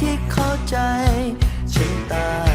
ที่เข้าใจฉันตาย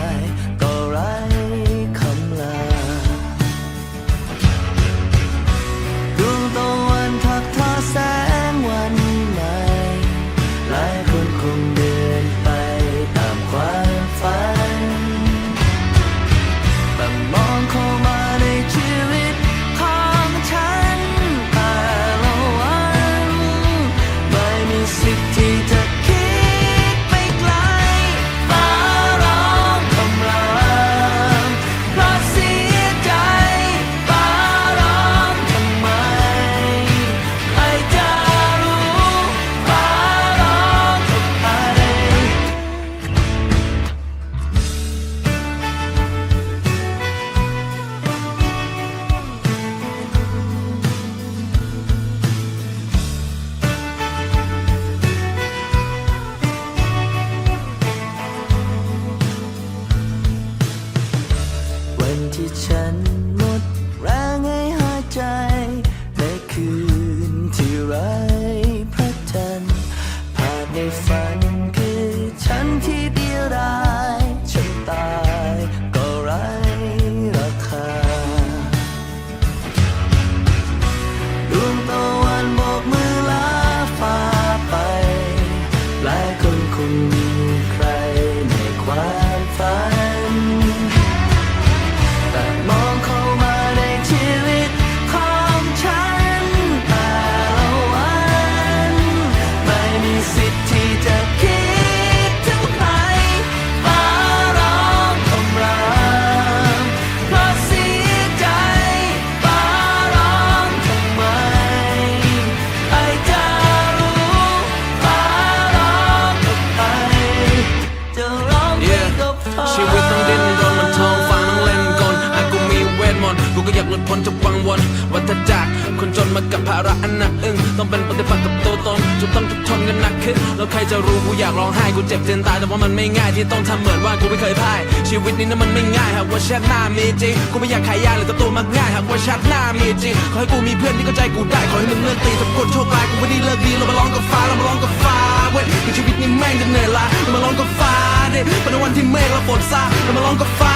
วนวัฏจักรคนจนมากับภาระอันหนักอึ้งต้องเป็นปฏิปักษ์กับตัวตนจนต้องทุกทนกันหนักขึ้นแล้วใครจะรู้กูอยากร้องไห้กูเจ็บจนตายแต่ว่ามันไม่ง่ายที่ต้องทำเหมือนว่ากูไม่เคยพ่ายชีวิตนี้นั้นมันไม่ง่ายหากว่าชาติหน้ามีจริงกูไม่อยากขายยาหรือตัวตัวมักง่ายหากว่าชาติหน้ามีจริงขอให้กูมีเพื่อนที่เข้าใจกูได้ขอให้มึงเลิกตีกับกดโชคร้ายกูไม่ได้เลิกดีเรามาร้องกับฟ้าเรามาร้องกับฟ้าเว้ยชีวิตนี้แม่งจะเหนื่อยล้าเรามาร้องกับฟ้าดิเป็นวันที่เมฆและฝนซาเรามาร้องกับฟ้า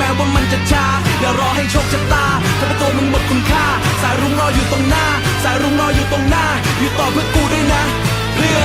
แม้ว่ามันจะช้าอย่ารอให้โชคชะตาทำให้ตัวมึงหมดคุณค่า สายรุ้งรออยู่ตรงหน้า สายรุ้งรออยู่ตรงหน้า อยู่ต่อเพื่อกูด้วยนะเพื่อ